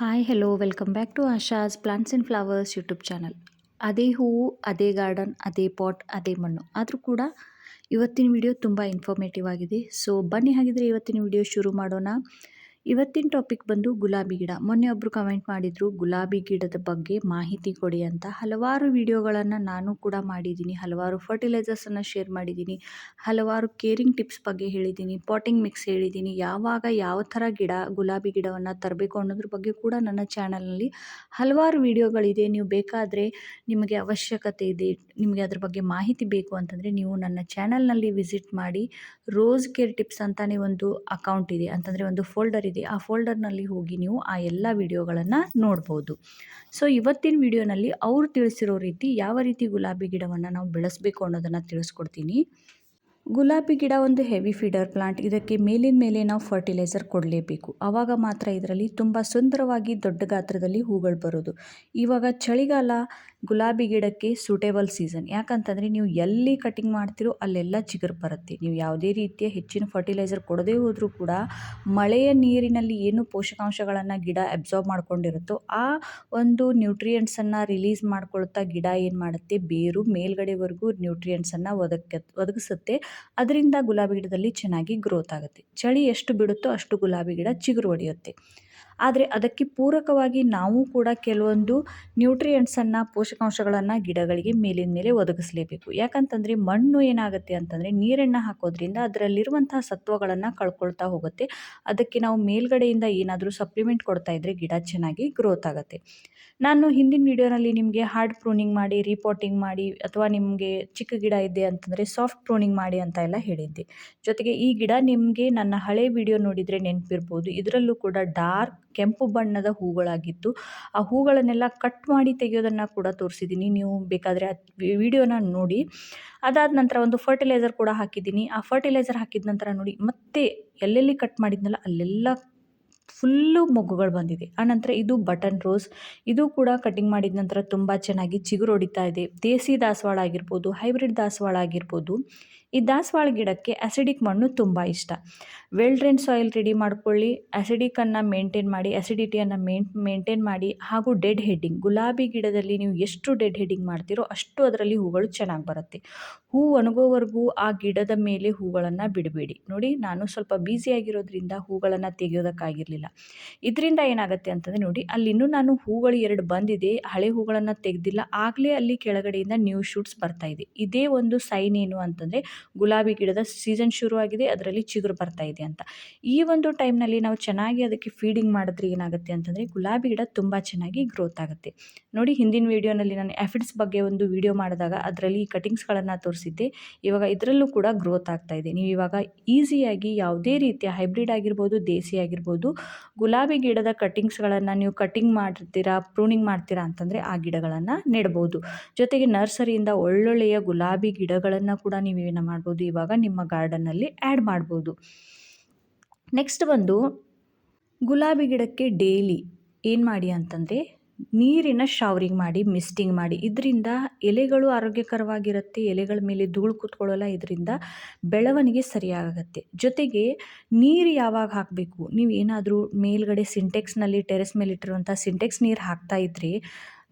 Hi hello welcome back to Asha's plants and flowers YouTube channel ಅದೇ ಹೂವು ಅದೇ garden ಅದೇ ಪಾಟ್ ಅದೇ ಮಣ್ಣು. ಆದರೂ ಕೂಡ ಇವತ್ತಿನ ವಿಡಿಯೋ ತುಂಬ ಇನ್ಫಾರ್ಮೇಟಿವ್ ಆಗಿದೆ. ಸೊ ಬನ್ನಿ ಹಾಗಿದ್ರೆ ಇವತ್ತಿನ ವಿಡಿಯೋ ಶುರು ಮಾಡೋಣ. ಇವತ್ತಿನ ಟಾಪಿಕ್ ಬಂದು ಗುಲಾಬಿ ಗಿಡ. ಮೊನ್ನೆ ಒಬ್ಬರು ಕಮೆಂಟ್ ಮಾಡಿದರು, ಗುಲಾಬಿ ಗಿಡದ ಬಗ್ಗೆ ಮಾಹಿತಿ ಕೊಡಿ ಅಂತ. ಹಲವಾರು ವಿಡಿಯೋಗಳನ್ನು ನಾನು ಕೂಡ ಮಾಡಿದ್ದೀನಿ. ಹಲವಾರು ಫರ್ಟಿಲೈಸರ್ಸನ್ನು ಶೇರ್ ಮಾಡಿದ್ದೀನಿ. ಹಲವಾರು ಕೇರಿಂಗ್ ಟಿಪ್ಸ್ ಬಗ್ಗೆ ಹೇಳಿದ್ದೀನಿ. ಪಾಟಿಂಗ್ ಮಿಕ್ಸ್ ಹೇಳಿದ್ದೀನಿ. ಯಾವಾಗ ಯಾವ ಥರ ಗಿಡ, ಗುಲಾಬಿ ಗಿಡವನ್ನು ತರಬೇಕು ಅನ್ನೋದ್ರ ಬಗ್ಗೆ ಕೂಡ ನನ್ನ ಚಾನಲ್ನಲ್ಲಿ ಹಲವಾರು ವಿಡಿಯೋಗಳಿದೆ. ನೀವು ಬೇಕಾದರೆ ನಿಮಗೆ ಅವಶ್ಯಕತೆ ಇದೆ, ನಿಮಗೆ ಅದ್ರ ಬಗ್ಗೆ ಮಾಹಿತಿ ಬೇಕು ಅಂತಂದರೆ ನೀವು ನನ್ನ ಚಾನಲ್ನಲ್ಲಿ ವಿಸಿಟ್ ಮಾಡಿ ರೋಸ್ ಕೇರ್ ಟಿಪ್ಸ್ ಅಂತಲೇ ಒಂದು ಅಕೌಂಟ್ ಇದೆ. ಅಂತಂದರೆ ಒಂದು ಫೋಲ್ಡರ್ ಇದೆ ಆ ಫೋಲ್ಡರ್ನಲ್ಲಿ ಹೋಗಿ ನೀವು ಆ ಎಲ್ಲ ವಿಡಿಯೋಗಳನ್ನು ನೋಡ್ಬೋದು. ಸೊ, ಇವತ್ತಿನ ವಿಡಿಯೋನಲ್ಲಿ ಅವರು ತಿಳಿಸಿರೋ ರೀತಿ ಯಾವ ರೀತಿ ಗುಲಾಬಿ ಗಿಡವನ್ನು ನಾವು ಬೆಳೆಸಬೇಕು ಅನ್ನೋದನ್ನು ತಿಳಿಸ್ಕೊಡ್ತೀನಿ. ಗುಲಾಬಿ ಗಿಡ ಒಂದು ಹೆವಿ ಫೀಡರ್ ಪ್ಲಾಂಟ್, ಇದಕ್ಕೆ ಮೇಲಿನ ಮೇಲೆ ನಾವು ಫರ್ಟಿಲೈಸರ್ ಕೊಡಲೇಬೇಕು. ಆವಾಗ ಮಾತ್ರ ಇದರಲ್ಲಿ ತುಂಬ ಸುಂದರವಾಗಿ ದೊಡ್ಡ ಗಾತ್ರದಲ್ಲಿ ಹೂಗಳು ಬರೋದು. ಇವಾಗ ಚಳಿಗಾಲ ಗುಲಾಬಿ ಗಿಡಕ್ಕೆ ಸೂಟೇಬಲ್ ಸೀಸನ್ ಯಾಕಂತಂದರೆ ನೀವು ಎಲ್ಲಿ ಕಟಿಂಗ್ ಮಾಡ್ತೀರೋ ಅಲ್ಲೆಲ್ಲ ಚಿಗುರು ಬರುತ್ತೆ. ನೀವು ಯಾವುದೇ ರೀತಿಯ ಹೆಚ್ಚಿನ ಫರ್ಟಿಲೈಸರ್ ಕೊಡದೇ ಹೋದರೂ ಕೂಡ ಮಳೆಯ ನೀರಿನಲ್ಲಿ ಏನು ಪೋಷಕಾಂಶಗಳನ್ನು ಗಿಡ ಅಬ್ಸಾರ್ಬ್ ಮಾಡ್ಕೊಂಡಿರುತ್ತೋ ಆ ಒಂದು ನ್ಯೂಟ್ರಿಯೆಂಟ್ಸನ್ನು ರಿಲೀಸ್ ಮಾಡ್ಕೊಳ್ತಾ ಗಿಡ ಏನು ಮಾಡುತ್ತೆ? ಬೇರು ಮೇಲ್ಗಡೆವರೆಗೂ ನ್ಯೂಟ್ರಿಯೆಂಟ್ಸನ್ನು ಒದಕ್ಕೆ ಒದಗಿಸುತ್ತೆ. ಅದರಿಂದ ಗುಲಾಬಿ ಗಿಡದಲ್ಲಿ ಚೆನ್ನಾಗಿ ಗ್ರೋತ್ ಆಗುತ್ತೆ. ಚಳಿ ಎಷ್ಟು ಬಿಡುತ್ತೋ ಅಷ್ಟು ಗುಲಾಬಿ ಗಿಡ ಚಿಗುರು ಹೊಡೆಯುತ್ತೆ ಆದರೆ ಅದಕ್ಕೆ ಪೂರಕವಾಗಿ ನಾವು ಕೂಡ ಕೆಲವೊಂದು ನ್ಯೂಟ್ರಿಯೆಂಟ್ಸನ್ನು ಪೋಷಕಾಂಶಗಳನ್ನು ಗಿಡಗಳಿಗೆ ಮೇಲಿನ ಮೇಲೆ ಒದಗಿಸಲೇಬೇಕು. ಯಾಕಂತಂದರೆ ಮಣ್ಣು ಏನಾಗುತ್ತೆ ಅಂತಂದರೆ ನೀರನ್ನು ಹಾಕೋದ್ರಿಂದ ಅದರಲ್ಲಿರುವಂತಹ ಸತ್ವಗಳನ್ನು ಕಳ್ಕೊಳ್ತಾ ಹೋಗುತ್ತೆ. ಅದಕ್ಕೆ ನಾವು ಮೇಲ್ಗಡೆಯಿಂದ ಏನಾದರೂ ಸಪ್ಲಿಮೆಂಟ್ ಕೊಡ್ತಾ ಇದ್ದರೆ ಗಿಡ ಚೆನ್ನಾಗಿ ಗ್ರೋತ್ ಆಗುತ್ತೆ. ನಾನು ಹಿಂದಿನ ವಿಡಿಯೋನಲ್ಲಿ ನಿಮಗೆ ಹಾರ್ಡ್ ಪ್ರೂನಿಂಗ್ ಮಾಡಿ ರೀಪಾಟಿಂಗ್ ಮಾಡಿ ಅಥವಾ ನಿಮಗೆ ಚಿಕ್ಕ ಗಿಡ ಇದೆ ಅಂತಂದರೆ ಸಾಫ್ಟ್ ಪ್ರೂನಿಂಗ್ ಮಾಡಿ ಅಂತ ಎಲ್ಲ ಹೇಳಿದ್ದೆ. ಜೊತೆಗೆ ಈ ಗಿಡ ನಿಮಗೆ ನನ್ನ ಹಳೆ ವಿಡಿಯೋ ನೋಡಿದರೆ ನೆನಪಿರ್ಬೋದು. ಇದರಲ್ಲೂ ಕೂಡ ಡಾರ್ಕ್ ಕೆಂಪು ಬಣ್ಣದ ಹೂಗಳಾಗಿತ್ತು. ಆ ಹೂಗಳನ್ನೆಲ್ಲ ಕಟ್ ಮಾಡಿ ತೆಗೆಯೋದನ್ನು ಕೂಡ ತೋರಿಸಿದ್ದೀನಿ ನೀವು ಬೇಕಾದರೆ ವಿಡಿಯೋನ ನೋಡಿ. ಅದಾದ ನಂತರ ಒಂದು ಫರ್ಟಿಲೈಸರ್ ಕೂಡ ಹಾಕಿದ್ದೀನಿ ಆ ಫರ್ಟಿಲೈಸರ್ ಹಾಕಿದ ನಂತರ ನೋಡಿ, ಮತ್ತೆ ಎಲ್ಲೆಲ್ಲಿ ಕಟ್ ಮಾಡಿದ್ನಲ್ಲ, ಅಲ್ಲೆಲ್ಲ ಫುಲ್ಲು ಮೊಗ್ಗುಗಳು ಬಂದಿದೆ. ಆನಂತರ ಇದು ಬಟನ್ ರೋಸ್. ಇದು ಕೂಡ ಕಟಿಂಗ್ ಮಾಡಿದ ನಂತರ ತುಂಬ ಚೆನ್ನಾಗಿ ಚಿಗುರೊಡಿತಾ ಇದೆ. ದೇಸಿ ದಾಸವಾಳ ಆಗಿರ್ಬೋದು, ಹೈಬ್ರಿಡ್ ದಾಸವಾಳ ಆಗಿರ್ಬೋದು. ಈ ದಾಸವಾಳ ಗಿಡಕ್ಕೆ ಅಸಿಡಿಕ್ ಮಣ್ಣು ತುಂಬ ಇಷ್ಟ. ವೆಲ್ ಡ್ರೈನ್ ಸಾಯಿಲ್ ರೆಡಿ ಮಾಡ್ಕೊಳ್ಳಿ ಅಸಿಡಿಕನ್ನು ಮೇಂಟೈನ್ ಮಾಡಿ ಅಸಿಡಿಟಿಯನ್ನು ಮೇನ್ ಮೇಂಟೈನ್ ಮಾಡಿ, ಹಾಗೂ ಡೆಡ್ ಹೆಡ್ಡಿಂಗ್ ಗುಲಾಬಿ ಗಿಡದಲ್ಲಿ ನೀವು ಎಷ್ಟು ಡೆಡ್ ಹೆಡ್ಡಿಂಗ್ ಮಾಡ್ತೀರೋ ಅಷ್ಟು ಅದರಲ್ಲಿ ಹೂಗಳು ಚೆನ್ನಾಗಿ ಬರುತ್ತೆ. ಹೂ ಒಣಗೋವರೆಗೂ ಆ ಗಿಡದ ಮೇಲೆ ಹೂಗಳನ್ನು ಬಿಡಬೇಡಿ. ನೋಡಿ, ನಾನು ಸ್ವಲ್ಪ ಬ್ಯುಸಿಯಾಗಿರೋದ್ರಿಂದ ಹೂಗಳನ್ನು ತೆಗೆಯೋದಕ್ಕಾಗಿರಲಿಲ್ಲ. ಇದರಿಂದ ಏನಾಗುತ್ತೆ ಅಂತಂದರೆ ನೋಡಿ ಅಲ್ಲಿ ಇನ್ನೂ ನಾನು ಹೂಗಳು ಎರಡು ಬಂದಿದೆ, ಹಳೆ ಹೂಗಳನ್ನು ತೆಗೆದಿಲ್ಲ, ಆಗಲೇ ಅಲ್ಲಿ ಕೆಳಗಡೆಯಿಂದ ನ್ಯೂ ಶೂಟ್ಸ್ ಬರ್ತಾ ಇದೆ. ಇದೇ ಒಂದು ಸೈನ್ ಏನು ಅಂತಂದರೆ ಗುಲಾಬಿ ಗಿಡದ ಸೀಸನ್ ಶುರುವಾಗಿದೆ, ಅದರಲ್ಲಿ ಚಿಗುರು ಬರ್ತಾ ಇದೆ ಅಂತ. ಈ ಒಂದು ಟೈಮ್ನಲ್ಲಿ ನಾವು ಚೆನ್ನಾಗಿ ಅದಕ್ಕೆ ಫೀಡಿಂಗ್ ಮಾಡಿದ್ರೆ ಏನಾಗುತ್ತೆ ಅಂತಂದರೆ ಗುಲಾಬಿ ಗಿಡ ತುಂಬ ಚೆನ್ನಾಗಿ ಗ್ರೋತ್ ಆಗುತ್ತೆ. ನೋಡಿ, ಹಿಂದಿನ ವೀಡಿಯೋನಲ್ಲಿ ನಾನು ಎಫಿಡ್ಸ್ ಬಗ್ಗೆ ಒಂದು ವಿಡಿಯೋ ಮಾಡಿದಾಗ ಅದರಲ್ಲಿ ಕಟಿಂಗ್ಸ್ಗಳನ್ನು ತೋರಿಸಿದ್ದೆ. ಇವಾಗ ಇದರಲ್ಲೂ ಕೂಡ ಗ್ರೋತ್ ಆಗ್ತಾ ಇದೆ. ನೀವು ಇವಾಗ ಈಸಿಯಾಗಿ ಯಾವುದೇ ರೀತಿಯ ಹೈಬ್ರಿಡ್ ಆಗಿರ್ಬೋದು, ದೇಸಿ ಆಗಿರ್ಬೋದು, ಗುಲಾಬಿ ಗಿಡದ ಕಟಿಂಗ್ಸ್ಗಳನ್ನು ನೀವು ಕಟಿಂಗ್ ಮಾಡ್ತೀರಾ ಪ್ರೂನಿಂಗ್ ಮಾಡ್ತೀರಾ ಅಂತಂದರೆ ಆ ಗಿಡಗಳನ್ನು ನೆಡ್ಬೋದು. ಜೊತೆಗೆ ನರ್ಸರಿಯಿಂದ ಒಳ್ಳೊಳ್ಳೆಯ ಗುಲಾಬಿ ಗಿಡಗಳನ್ನು ಕೂಡ ನೀವು ಏನು ಮಾಡ್ಬೋದು, ಇವಾಗ ನಿಮ್ಮ ಗಾರ್ಡನ್ನಲ್ಲಿ ಆ್ಯಡ್ ಮಾಡ್ಬೋದು. ನೆಕ್ಸ್ಟ್ ಬಂದು, ಗುಲಾಬಿ ಗಿಡಕ್ಕೆ ಡೈಲಿ ಏನು ಮಾಡಿ ಅಂತಂದರೆ, ನೀರಿನ ಶಾವರಿಂಗ್ ಮಾಡಿ, ಮಿಸ್ಟಿಂಗ್ ಮಾಡಿ. ಇದರಿಂದ ಎಲೆಗಳು ಆರೋಗ್ಯಕರವಾಗಿರುತ್ತೆ, ಎಲೆಗಳ ಮೇಲೆ ಧೂಳು ಕೂತ್ಕೊಳ್ಳಲ್ಲ, ಇದರಿಂದ ಬೆಳವಣಿಗೆ ಸರಿಯಾಗುತ್ತೆ. ಜೊತೆಗೆ ನೀರು ಯಾವಾಗ ಹಾಕಬೇಕು? ನೀವು ಏನಾದರೂ ಮೇಲ್ಗಡೆ ಸಿಂಟೆಕ್ಸ್ನಲ್ಲಿ, ಟೆರೆಸ್ ಮೇಲೆ ಇಟ್ಟಿರುವಂಥ ಸಿಂಟೆಕ್ಸ್ ನೀರು ಹಾಕ್ತಾ ಇದ್ದರೆ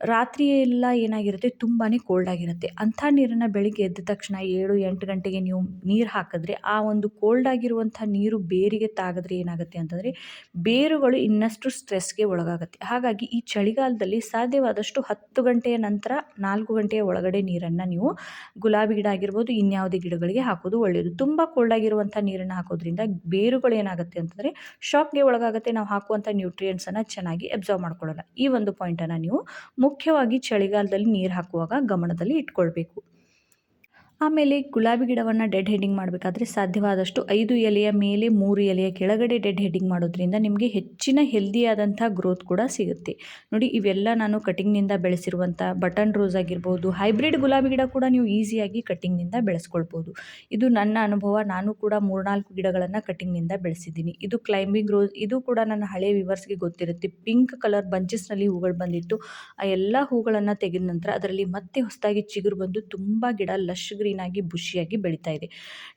ರಾತ್ರಿ ಎಲ್ಲ ಏನಾಗಿರುತ್ತೆ? ತುಂಬಾ ಕೋಲ್ಡ್ ಆಗಿರುತ್ತೆ. ಅಂಥ ನೀರನ್ನು ಬೆಳಗ್ಗೆ ಎದ್ದ ತಕ್ಷಣ ಏಳು, ಎಂಟು ಗಂಟೆಗೆ ನೀವು ನೀರು ಹಾಕಿದ್ರೆ ಆ ಒಂದು ಕೋಲ್ಡ್ ಆಗಿರುವಂಥ ನೀರು ಬೇರಿಗೆ ತಾಗಿದ್ರೆ ಏನಾಗುತ್ತೆ ಅಂತಂದರೆ ಬೇರುಗಳು ಇನ್ನಷ್ಟು ಸ್ಟ್ರೆಸ್ಗೆ ಒಳಗಾಗುತ್ತೆ. ಹಾಗಾಗಿ ಈ ಚಳಿಗಾಲದಲ್ಲಿ ಸಾಧ್ಯವಾದಷ್ಟು ಹತ್ತು ಗಂಟೆಯ ನಂತರ ನಾಲ್ಕು ಗಂಟೆಯ ಒಳಗಡೆ ನೀರನ್ನು ನೀವು ಗುಲಾಬಿ ಗಿಡ ಆಗಿರ್ಬೋದು, ಇನ್ಯಾವುದೇ ಗಿಡಗಳಿಗೆ ಹಾಕೋದು ಒಳ್ಳೆಯದು ತುಂಬ ಕೋಲ್ಡ್ ಆಗಿರುವಂಥ ನೀರನ್ನು ಹಾಕೋದ್ರಿಂದ ಬೇರುಗಳು ಏನಾಗುತ್ತೆ ಅಂತಂದರೆ ಶಾಕ್ಗೆ ಒಳಗಾಗುತ್ತೆ. ನಾವು ಹಾಕುವಂಥ ನ್ಯೂಟ್ರಿಯೆಂಟ್ಸನ್ನು ಚೆನ್ನಾಗಿ ಅಬ್ಸರ್ವ್ ಮಾಡ್ಕೊಳ್ಳೋಲ್ಲ ಈ ಒಂದು ಪಾಯಿಂಟನ್ನು ನೀವು ಮುಖ್ಯವಾಗಿ ಚಳಿಗಾಲದಲ್ಲಿ ನೀರು ಹಾಕುವಾಗ ಗಮನದಲ್ಲಿ ಇಟ್ಕೊಳ್ಬೇಕು. ಆಮೇಲೆ ಗುಲಾಬಿ ಗಿಡವನ್ನು ಡೆಡ್ ಹೆಡ್ಡಿಂಗ್ ಮಾಡಬೇಕಾದ್ರೆ ಸಾಧ್ಯವಾದಷ್ಟು ಐದು ಎಲೆಯ ಮೇಲೆ ಮೂರು ಎಲೆಯ ಕೆಳಗಡೆ ಡೆಡ್ ಹೆಡ್ಡಿಂಗ್ ಮಾಡೋದ್ರಿಂದ ನಿಮಗೆ ಹೆಚ್ಚಿನ ಹೆಲ್ದಿಯಾದಂಥ ಗ್ರೋತ್ ಕೂಡ ಸಿಗುತ್ತೆ. ನೋಡಿ, ಇವೆಲ್ಲ ನಾನು ಕಟಿಂಗ್ನಿಂದ ಬೆಳೆಸಿರುವಂಥ ಬಟನ್ ರೋಸ್ ಆಗಿರ್ಬೋದು ಹೈಬ್ರಿಡ್ ಗುಲಾಬಿ ಗಿಡ ಕೂಡ ನೀವು ಈಸಿಯಾಗಿ ಕಟಿಂಗ್ನಿಂದ ಬೆಳೆಸ್ಕೊಳ್ಬೋದು. ಇದು ನನ್ನ ಅನುಭವ, ನಾನು ಕೂಡ ಮೂರ್ನಾಲ್ಕು ಗಿಡಗಳನ್ನು ಕಟಿಂಗ್ನಿಂದ ಬೆಳೆಸಿದ್ದೀನಿ. ಇದು ಕ್ಲೈಂಬಿಂಗ್ ರೋಸ್ ಇದು ಕೂಡ ನನ್ನ ಹಳೆಯ ವಿವರ್ಸ್ಗೆ ಗೊತ್ತಿರುತ್ತೆ. ಪಿಂಕ್ ಕಲರ್ ಬಂಚಸ್ನಲ್ಲಿ ಹೂಗಳು ಬಂದಿತ್ತು. ಆ ಎಲ್ಲ ಹೂಗಳನ್ನು ತೆಗೆದ ನಂತರ ಅದರಲ್ಲಿ ಮತ್ತೆ ಹೊಸದಾಗಿ ಚಿಗುರು ಬಂದು ತುಂಬ ಗಿಡ ಲಶ್ ಗ್ರೀನಾಗಿ, ಬುಷಿಯಾಗಿ ಬೆಳೀತಾ ಇದೆ.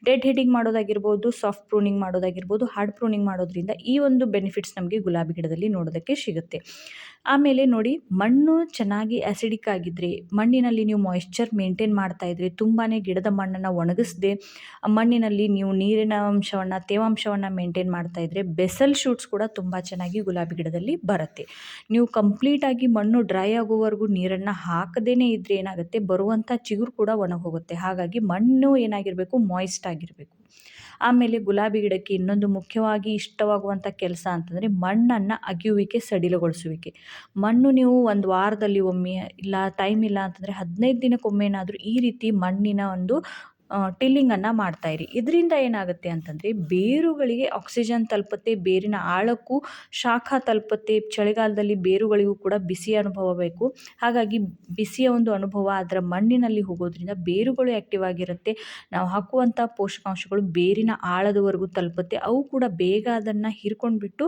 ಡೆಡ್ ಹೆಡಿಂಗ್ ಮಾಡೋದಾಗಿರ್ಬೋದು, ಸಾಫ್ಟ್ ಪ್ರೂನಿಂಗ್ ಮಾಡೋದಾಗಿರ್ಬೋದು, ಹಾರ್ಡ್ ಪ್ರೂನಿಂಗ್ ಮಾಡೋದ್ರಿಂದ ಈ ಒಂದು ಬೆನಿಫಿಟ್ಸ್ ನಮಗೆ ಗುಲಾಬಿ ಗಿಡದಲ್ಲಿ ನೋಡೋದಕ್ಕೆ ಸಿಗುತ್ತೆ. ಆಮೇಲೆ ನೋಡಿ, ಮಣ್ಣು ಚೆನ್ನಾಗಿ ಆ್ಯಸಿಡಿಕ್ ಆಗಿದ್ದರೆ ಮಣ್ಣಿನಲ್ಲಿ ನೀವು ಮಾಯಿಶ್ಚರ್ ಮೇಂಟೈನ್ ಮಾಡ್ತಾ ಇದ್ರೆ ತುಂಬಾ ಗಿಡದ ಮಣ್ಣನ್ನು ಒಣಗಿಸದೆ, ಮಣ್ಣಿನಲ್ಲಿ ನೀವು ನೀರಿನ ಅಂಶವನ್ನು, ತೇವಾಂಶವನ್ನು ಮೇಂಟೈನ್ ಮಾಡ್ತಾ ಇದ್ರೆ ಬೆಸಲ್ ಶೂಟ್ಸ್ ಕೂಡ ತುಂಬ ಚೆನ್ನಾಗಿ ಗುಲಾಬಿ ಗಿಡದಲ್ಲಿ ಬರುತ್ತೆ. ನೀವು ಕಂಪ್ಲೀಟಾಗಿ ಮಣ್ಣು ಡ್ರೈ ಆಗೋವರೆಗೂ ನೀರನ್ನು ಹಾಕದೇ ಇದ್ದರೆ ಏನಾಗುತ್ತೆ ಬರುವಂಥ ಚಿಗುರು ಕೂಡ ಒಣಗೋಗುತ್ತೆ. ಹಾಗಾಗಿ ಮಣ್ಣು ಏನಾಗಿರಬೇಕು ಮಾಯಿಸ್ಟ್ ಆಗಿರಬೇಕು. ಆಮೇಲೆ ಗುಲಾಬಿ ಗಿಡಕ್ಕೆ ಇನ್ನೊಂದು ಮುಖ್ಯವಾಗಿ ಇಷ್ಟವಾಗುವಂಥ ಕೆಲಸ ಅಂತಂದರೆ ಮಣ್ಣನ್ನು ಅಗಿಯುವಿಕೆ, ಸಡಿಲಗೊಳಿಸುವಿಕೆ. ಮಣ್ಣು ನೀವು ಒಂದು ವಾರದಲ್ಲಿ ಒಮ್ಮೆ ಇಲ್ಲ ಟೈಮ್ ಇಲ್ಲ ಅಂತಂದರೆ ಹದಿನೈದು ದಿನಕ್ಕೊಮ್ಮೆನಾದರೂ ಈ ರೀತಿ ಮಣ್ಣಿನ ಒಂದು ಟಿಲ್ಲಿಂಗನ್ನು ಇರಿ. ಇದರಿಂದ ಏನಾಗುತ್ತೆ ಅಂತಂದರೆ ಬೇರುಗಳಿಗೆ ಆಕ್ಸಿಜನ್ ತಲುಪುತ್ತೆ, ಬೇರಿನ ಆಳಕ್ಕೂ ಶಾಖ ತಲುಪುತ್ತೆ, ಚಳಿಗಾಲದಲ್ಲಿ ಬೇರುಗಳಿಗೂ ಕೂಡ ಬಿಸಿ ಅನುಭವ ಬೇಕು. ಹಾಗಾಗಿ ಬಿಸಿಯ ಒಂದು ಅನುಭವ ಅದರ ಮಣ್ಣಿನಲ್ಲಿ ಹೋಗೋದ್ರಿಂದ ಬೇರುಗಳು ಆ್ಯಕ್ಟಿವ್ ಆಗಿರುತ್ತೆ. ನಾವು ಹಾಕುವಂಥ ಪೋಷಕಾಂಶಗಳು ಬೇರಿನ ಆಳದವರೆಗೂ ತಲುಪುತ್ತೆ. ಅವು ಕೂಡ ಬೇಗ ಅದನ್ನು ಹೀರ್ಕೊಂಡ್ಬಿಟ್ಟು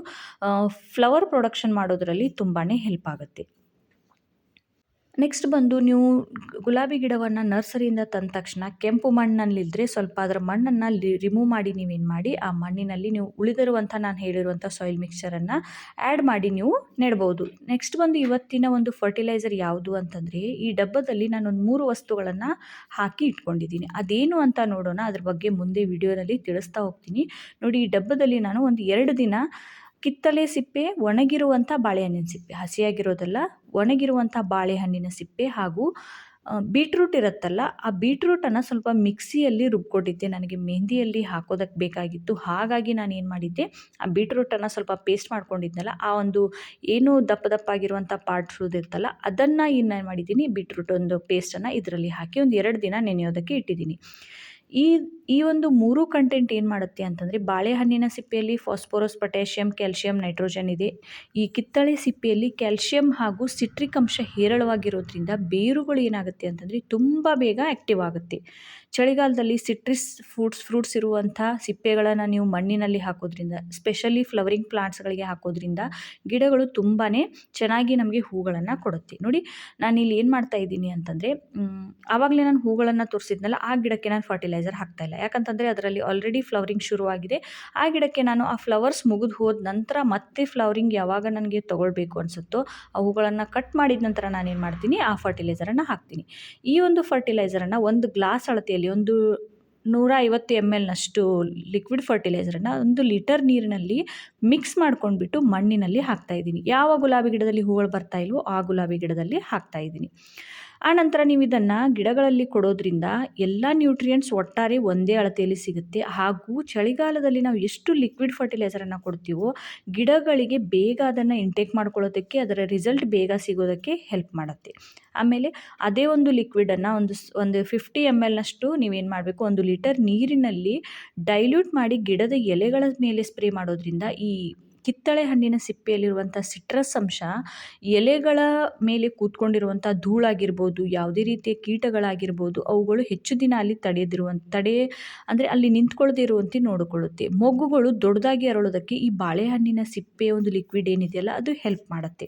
ಫ್ಲವರ್ ಪ್ರೊಡಕ್ಷನ್ ಮಾಡೋದರಲ್ಲಿ ತುಂಬಾ ಹೆಲ್ಪ್ ಆಗುತ್ತೆ. ನೆಕ್ಸ್ಟ್ ಬಂದು ನೀವು ಗುಲಾಬಿ ಗಿಡವನ್ನು ನರ್ಸರಿಯಿಂದ ತಂದ ತಕ್ಷಣ ಕೆಂಪು ಮಣ್ಣಲ್ಲಿದ್ದರೆ ಸ್ವಲ್ಪ ಅದರ ಮಣ್ಣನ್ನು ರಿಮೂವ್ ಮಾಡಿ ನೀವೇನು ಮಾಡಿ, ಆ ಮಣ್ಣಿನಲ್ಲಿ ನೀವು ಉಳಿದಿರುವಂಥ ನಾನು ಹೇಳಿರುವಂಥ ಸಾಯಿಲ್ ಮಿಕ್ಸ್ಚರನ್ನು ಆ್ಯಡ್ ಮಾಡಿ ನೀವು ನೆಡ್ಬೋದು. ನೆಕ್ಸ್ಟ್ ಬಂದು ಇವತ್ತಿನ ಒಂದು ಫರ್ಟಿಲೈಸರ್ ಯಾವುದು ಅಂತಂದರೆ ಈ ಡಬ್ಬದಲ್ಲಿ ನಾನೊಂದು ಮೂರು ವಸ್ತುಗಳನ್ನು ಹಾಕಿ ಇಟ್ಕೊಂಡಿದ್ದೀನಿ. ಅದೇನು ಅಂತ ನೋಡೋಣ, ಅದ್ರ ಬಗ್ಗೆ ಮುಂದೆ ವಿಡಿಯೋನಲ್ಲಿ ತಿಳಿಸ್ತಾ ಹೋಗ್ತೀನಿ. ನೋಡಿ, ಈ ಡಬ್ಬದಲ್ಲಿ ನಾನು ಒಂದು ಎರಡು ದಿನ ಕಿತ್ತಳೆ ಸಿಪ್ಪೆ, ಒಣಗಿರುವಂಥ ಬಾಳೆಹಣ್ಣಿನ ಸಿಪ್ಪೆ. ಹಸಿಯಾಗಿರೋದಲ್ಲ, ಒಣಗಿರುವಂಥ ಬಾಳೆಹಣ್ಣಿನ ಸಿಪ್ಪೆ ಹಾಗೂ ಬೀಟ್ರೂಟ್ ಇರುತ್ತಲ್ಲ, ಆ ಬೀಟ್ರೂಟನ್ನು ಸ್ವಲ್ಪ ಮಿಕ್ಸಿಯಲ್ಲಿ ರುಬ್ಕೊಟ್ಟಿದ್ದೆ ನನಗೆ ಮೆಹಂದಿಯಲ್ಲಿ ಹಾಕೋದಕ್ಕೆ ಬೇಕಾಗಿತ್ತು. ಹಾಗಾಗಿ ನಾನು ಏನು ಮಾಡಿದ್ದೆ, ಆ ಬೀಟ್ರೂಟನ್ನು ಸ್ವಲ್ಪ ಪೇಸ್ಟ್ ಮಾಡ್ಕೊಂಡಿದ್ನಲ್ಲ, ಆ ಒಂದು ಏನು ದಪ್ಪ ದಪ್ಪಾಗಿರುವಂಥ ಪಾರ್ಟ್ಸ್ ಇರುತ್ತಲ್ಲ, ಅದನ್ನು ಇನ್ನೇನು ಮಾಡಿದ್ದೀನಿ, ಬೀಟ್ರೂಟ್ ಒಂದು ಪೇಸ್ಟನ್ನು ಇದರಲ್ಲಿ ಹಾಕಿ ಒಂದು ಎರಡು ದಿನ ನೆನೆಯೋದಕ್ಕೆ ಇಟ್ಟಿದ್ದೀನಿ. ಈ ಈ ಒಂದು ಮೂರು ಕಂಟೆಂಟ್ ಏನು ಮಾಡುತ್ತೆ ಅಂತಂದರೆ ಬಾಳೆಹಣ್ಣಿನ ಸಿಪ್ಪೆಯಲ್ಲಿ ಫಾಸ್ಫೋರಸ್ ಪೊಟ್ಯಾಷಿಯಂ ಕ್ಯಾಲ್ಶಿಯಂ ನೈಟ್ರೋಜನ್ ಇದೆ. ಈ ಕಿತ್ತಳೆ ಸಿಪ್ಪೆಯಲ್ಲಿ ಕ್ಯಾಲ್ಶಿಯಂ ಹಾಗೂ ಸಿಟ್ರಿಕ್ ಅಂಶ ಹೇರಳವಾಗಿರೋದ್ರಿಂದ ಬೇರುಗಳು ಏನಾಗುತ್ತೆ ಅಂತಂದರೆ ತುಂಬ ಬೇಗ ಆ್ಯಕ್ಟಿವ್ ಆಗುತ್ತೆ. ಚಳಿಗಾಲದಲ್ಲಿ ಸಿಟ್ರಿಸ್ ಫ್ರೂಟ್ಸ್ ಫ್ರೂಟ್ಸ್ ಇರುವಂಥ ಸಿಪ್ಪೆಗಳನ್ನು ನೀವು ಮಣ್ಣಿನಲ್ಲಿ ಹಾಕೋದ್ರಿಂದ ಸ್ಪೆಷಲಿ ಫ್ಲವರಿಂಗ್ ಪ್ಲಾಂಟ್ಸ್ಗಳಿಗೆ ಹಾಕೋದ್ರಿಂದ ಗಿಡಗಳು ತುಂಬಾ ಚೆನ್ನಾಗಿ ನಮಗೆ ಹೂಗಳನ್ನು ಕೊಡುತ್ತೆ. ನೋಡಿ, ನಾನು ಇಲ್ಲಿ ಏನು ಮಾಡ್ತಾ ಇದ್ದೀನಿ ಅಂತಂದರೆ ಆವಾಗಲೇ ನಾನು ಹೂಗಳನ್ನು ತೋರಿಸಿದ್ನಲ್ಲ, ಆ ಗಿಡಕ್ಕೆ ನಾನು ಫರ್ಟಿಲೈಸರ್ ಹಾಕ್ತಾ ಇಲ್ಲ. ಯಾಕಂತಂದರೆ ಅದರಲ್ಲಿ ಆಲ್ರೆಡಿ ಫ್ಲವರಿಂಗ್ ಶುರುವಾಗಿದೆ. ಆ ಗಿಡಕ್ಕೆ ನಾನು ಆ ಫ್ಲವರ್ಸ್ ಮುಗಿದು ಹೋದ ನಂತರ ಮತ್ತೆ ಫ್ಲವರಿಂಗ್ ಯಾವಾಗ ನನಗೆ ತೊಗೊಳ್ಬೇಕು ಅನಿಸುತ್ತೋ, ಆ ಹೂಗಳನ್ನು ಕಟ್ ಮಾಡಿದ ನಂತರ ನಾನೇನು ಮಾಡ್ತೀನಿ, ಆ ಫರ್ಟಿಲೈಸರನ್ನು ಹಾಕ್ತೀನಿ. ಈ ಒಂದು ಫರ್ಟಿಲೈಸರನ್ನು ಒಂದು ಗ್ಲಾಸ್ ಅಳತೆಯಲ್ಲಿ ಒಂದು ನೂರ ಐವತ್ತು ಎಂ ಎಲ್ನಷ್ಟು ಲಿಕ್ವಿಡ್ ಫರ್ಟಿಲೈಸರನ್ನು ಒಂದು ಲೀಟರ್ ನೀರಿನಲ್ಲಿ ಮಿಕ್ಸ್ ಮಾಡ್ಕೊಂಡ್ಬಿಟ್ಟು ಮಣ್ಣಿನಲ್ಲಿ ಹಾಕ್ತಾಯಿದ್ದೀನಿ ಯಾವ ಗುಲಾಬಿ ಗಿಡದಲ್ಲಿ ಹೂಗಳು ಬರ್ತಾ ಇಲ್ವೋ ಆ ಗುಲಾಬಿ ಗಿಡದಲ್ಲಿ ಹಾಕ್ತಾಯಿದ್ದೀನಿ ಆನಂತರ ನೀವು ಇದನ್ನು ಗಿಡಗಳಲ್ಲಿ ಕೊಡೋದ್ರಿಂದ ಎಲ್ಲ ನ್ಯೂಟ್ರಿಯೆಂಟ್ಸ್ ಒಟ್ಟಾರೆ ಒಂದೇ ಅಳತೆಯಲ್ಲಿ ಸಿಗುತ್ತೆ. ಹಾಗೂ ಚಳಿಗಾಲದಲ್ಲಿ ನಾವು ಎಷ್ಟು ಲಿಕ್ವಿಡ್ ಫರ್ಟಿಲೈಸರನ್ನು ಕೊಡ್ತೀವೋ, ಗಿಡಗಳಿಗೆ ಬೇಗ ಅದನ್ನು ಇಂಟೇಕ್ ಮಾಡ್ಕೊಳ್ಳೋದಕ್ಕೆ, ಅದರ ರಿಸಲ್ಟ್ ಬೇಗ ಸಿಗೋದಕ್ಕೆ ಹೆಲ್ಪ್ ಮಾಡುತ್ತೆ. ಆಮೇಲೆ ಅದೇ ಒಂದು ಲಿಕ್ವಿಡನ್ನು ಒಂದು ಒಂದು ಫಿಫ್ಟಿ ಎಂ ಎಲ್ನಷ್ಟು ನೀವೇನು ಮಾಡಬೇಕು, ಒಂದು ಲೀಟರ್ ನೀರಿನಲ್ಲಿ ಡೈಲ್ಯೂಟ್ ಮಾಡಿ ಗಿಡದ ಎಲೆಗಳ ಮೇಲೆ ಸ್ಪ್ರೇ ಮಾಡೋದ್ರಿಂದ ಈ ಕಿತ್ತಳೆ ಹಣ್ಣಿನ ಸಿಪ್ಪೆಯಲ್ಲಿರುವಂಥ ಸಿಟ್ರಸ್ ಅಂಶ, ಎಲೆಗಳ ಮೇಲೆ ಕೂತ್ಕೊಂಡಿರುವಂಥ ಧೂಳಾಗಿರ್ಬೋದು, ಯಾವುದೇ ರೀತಿಯ ಕೀಟಗಳಾಗಿರ್ಬೋದು, ಅವುಗಳು ಹೆಚ್ಚು ದಿನ ಅಲ್ಲಿ ತಡೆಯದಿರುವ ತಡೆ, ಅಂದರೆ ಅಲ್ಲಿ ನಿಂತ್ಕೊಳ್ಳದೇ ಇರುವಂತೆ ನೋಡಿಕೊಳ್ಳುತ್ತೆ. ಮೊಗ್ಗುಗಳು ದೊಡ್ಡದಾಗಿ ಅರಳೋದಕ್ಕೆ ಈ ಬಾಳೆಹಣ್ಣಿನ ಸಿಪ್ಪೆಯ ಒಂದು ಲಿಕ್ವಿಡ್ ಏನಿದೆಯಲ್ಲ, ಅದು ಹೆಲ್ಪ್ ಮಾಡುತ್ತೆ.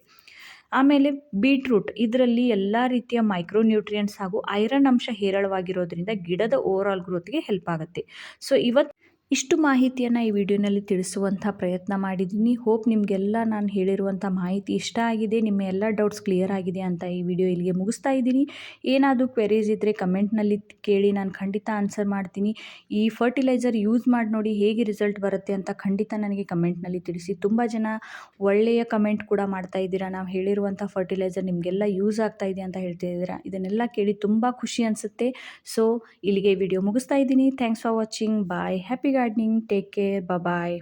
ಆಮೇಲೆ ಬೀಟ್ರೂಟ್ ಇದರಲ್ಲಿ ಎಲ್ಲ ರೀತಿಯ ಮೈಕ್ರೋ ನ್ಯೂಟ್ರಿಯೆಂಟ್ಸ್ ಹಾಗೂ ಐರನ್ ಅಂಶ ಹೇರಳವಾಗಿರೋದ್ರಿಂದ ಗಿಡದ ಓವರ್ ಆಲ್ ಗ್ರೋತ್ಗೆ ಹೆಲ್ಪ್ ಆಗುತ್ತೆ. ಸೊ ಇವತ್ತು ಇಷ್ಟು ಮಾಹಿತಿಯನ್ನು ಈ ವಿಡಿಯೋನಲ್ಲಿ ತಿಳಿಸುವಂಥ ಪ್ರಯತ್ನ ಮಾಡಿದ್ದೀನಿ. ಹೋಪ್ ನಿಮಗೆಲ್ಲ ನಾನು ಹೇಳಿರುವಂಥ ಮಾಹಿತಿ ಇಷ್ಟ ಆಗಿದೆ. ನಿಮ್ಮ ಎಲ್ಲ ಡೌಟ್ಸ್ ಕ್ಲಿಯರ್ ಆಗಿದೆ ಅಂತ ಈ ವಿಡಿಯೋ ಇಲ್ಲಿಗೆ ಮುಗಿಸ್ತಾ ಇದ್ದೀನಿ. ಏನಾದರೂ ಕ್ವೆರೀಸ್ ಇದ್ದರೆ ಕಮೆಂಟ್ನಲ್ಲಿ ಕೇಳಿ ನಾನು ಖಂಡಿತ ಆನ್ಸರ್ ಮಾಡ್ತೀನಿ. ಈ ಫರ್ಟಿಲೈಸರ್ ಯೂಸ್ ಮಾಡಿ ನೋಡಿ ಹೇಗೆ ರಿಸಲ್ಟ್ ಬರುತ್ತೆ ಅಂತ ಖಂಡಿತ ನನಗೆ ಕಮೆಂಟ್ನಲ್ಲಿ ತಿಳಿಸಿ. ತುಂಬ ಜನ ಒಳ್ಳೆಯ ಕಮೆಂಟ್ ಕೂಡ ಮಾಡ್ತಾ ಇದ್ದೀರಾ. ನಾವು ಹೇಳಿರುವಂಥ ಫರ್ಟಿಲೈಸರ್ ನಿಮಗೆಲ್ಲ ಯೂಸ್ ಆಗ್ತಾ ಇದೆ ಅಂತ ಹೇಳ್ತಾ ಇದ್ದೀರಾ. ಇದನ್ನೆಲ್ಲ ಕೇಳಿ ತುಂಬ ಖುಷಿ ಅನಿಸುತ್ತೆ. ಸೊ ಇಲ್ಲಿಗೆ ವಿಡಿಯೋ ಮುಗಿಸ್ತಾ ಇದ್ದೀನಿ. Thanks for watching bye happy Take care. Bye bye.